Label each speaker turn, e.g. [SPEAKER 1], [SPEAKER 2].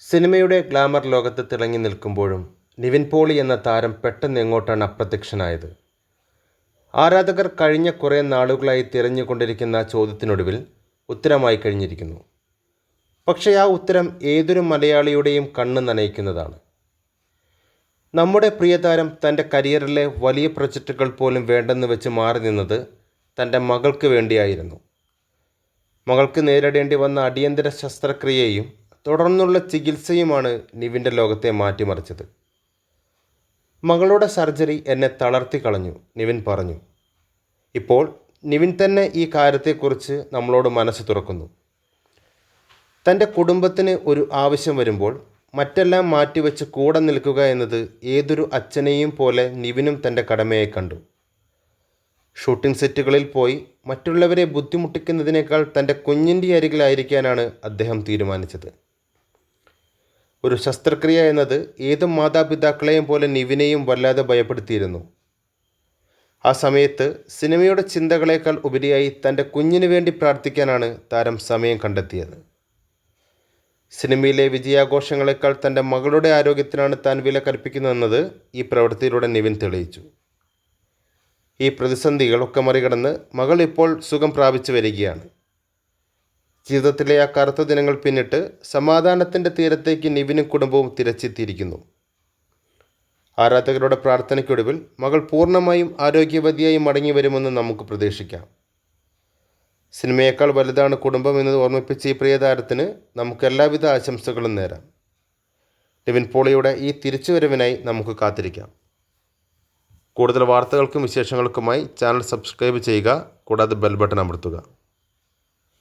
[SPEAKER 1] സിനിമയുടെ ഗ്ലാമർ ലോകത്ത് തിളങ്ങി നിൽക്കുമ്പോഴും നിവിൻ പോളി എന്ന താരം പെട്ടെന്ന് എങ്ങോട്ടാണ് അപ്രത്യക്ഷനായത്? ആരാധകർ കഴിഞ്ഞ കുറേ നാളുകളായി തിരഞ്ഞുകൊണ്ടിരിക്കുന്ന ചോദ്യത്തിനൊടുവിൽ ഉത്തരമായി കഴിഞ്ഞിരിക്കുന്നു. പക്ഷേ ആ ഉത്തരം ഏതൊരു മലയാളിയുടെയും കണ്ണ് നനയിക്കുന്നതാണ്. നമ്മുടെ പ്രിയതാരം തന്റെ കരിയറിലെ വലിയ പ്രൊജക്റ്റുകൾ പോലും വേണ്ടെന്ന് വെച്ച് മാറി നിന്നത് തന്റെ മകൾക്ക് വേണ്ടിയായിരുന്നു. മകൾക്ക് നേരിടേണ്ടി വന്ന അടിയന്തര ശസ്ത്രക്രിയയും തുടർന്നുള്ള ചികിത്സയുമാണ് നിവിന്റെ ലോകത്തെ മാറ്റിമറിച്ചത്. മകളുടെ സർജറി എന്നെ തളർത്തി കളഞ്ഞു നിവിൻ പറഞ്ഞു. ഇപ്പോൾ നിവിൻ തന്നെ ഈ കാര്യത്തെക്കുറിച്ച് നമ്മളോട് മനസ്സ് തുറക്കുന്നു. തന്റെ കുടുംബത്തിന് ഒരു ആവശ്യം വരുമ്പോൾ മറ്റെല്ലാം മാറ്റിവെച്ച് കൂടെ നിൽക്കുക എന്നത് ഏതൊരു അച്ഛനെയും പോലെ നിവിനും തന്റെ കടമയെ കണ്ടു. ഷൂട്ടിംഗ് സെറ്റുകളിൽ പോയി മറ്റുള്ളവരെ ബുദ്ധിമുട്ടിക്കുന്നതിനേക്കാൾ തന്റെ കുഞ്ഞിന്റെ അരികിലായിരിക്കാനാണ് അദ്ദേഹം തീരുമാനിച്ചത്. ഒരു ശസ്ത്രക്രിയ എന്നത് ഏത് മാതാപിതാക്കളെയും പോലെ നിവിനെയും വല്ലാതെ ഭയപ്പെടുത്തിയിരുന്നു. ആ സമയത്ത് സിനിമയുടെ ചിന്തകളേക്കാൾ ഉപരിയായി തന്റെ കുഞ്ഞിനു വേണ്ടി പ്രാർത്ഥിക്കാനാണ് താരം സമയം കണ്ടെത്തിയത്. സിനിമയിലെ വിജയാഘോഷങ്ങളെക്കാൾ തന്റെ മകളുടെ ആരോഗ്യത്തിനാണ് താൻ വില കൽപ്പിക്കുന്നതെന്നത് ഈ പ്രവൃത്തിയിലൂടെ നിവിൻ തെളിയിച്ചു. ഈ പ്രതിസന്ധികളൊക്കെ മറികടന്ന് മകൾ ഇപ്പോൾ സുഖം പ്രാപിച്ചു വരികയാണ്. ജീവിതത്തിലെ ആ കറുത്ത ദിനങ്ങൾ പിന്നിട്ട് സമാധാനത്തിന്റെ തീരത്തേക്ക് നിവിനും കുടുംബവും തിരച്ചെത്തിയിരിക്കുന്നു. ആരാധകരുടെ പ്രാർത്ഥനയ്ക്കൊടുവിൽ മകൾ പൂർണമായും ആരോഗ്യവതിയായി മടങ്ങി വരുമെന്ന് നമുക്ക് പ്രതീക്ഷിക്കാം. സിനിമയേക്കാൾ വലുതാണ് കുടുംബം എന്നത് ഓർമ്മിപ്പിച്ച ഈ പ്രിയതാരത്തിന് നമുക്ക് എല്ലാവിധ ആശംസകളും നേരാം. ലിവിൻ പോളിയുടെ ഈ തിരിച്ചുവരവിനായി നമുക്ക് കാത്തിരിക്കാം. കൂടുതൽ വാർത്തകൾക്കും വിശേഷങ്ങൾക്കുമായി ചാനൽ സബ്സ്ക്രൈബ് ചെയ്യുക കൂടാതെ ബെൽ ബട്ടൺ അമർത്തുക.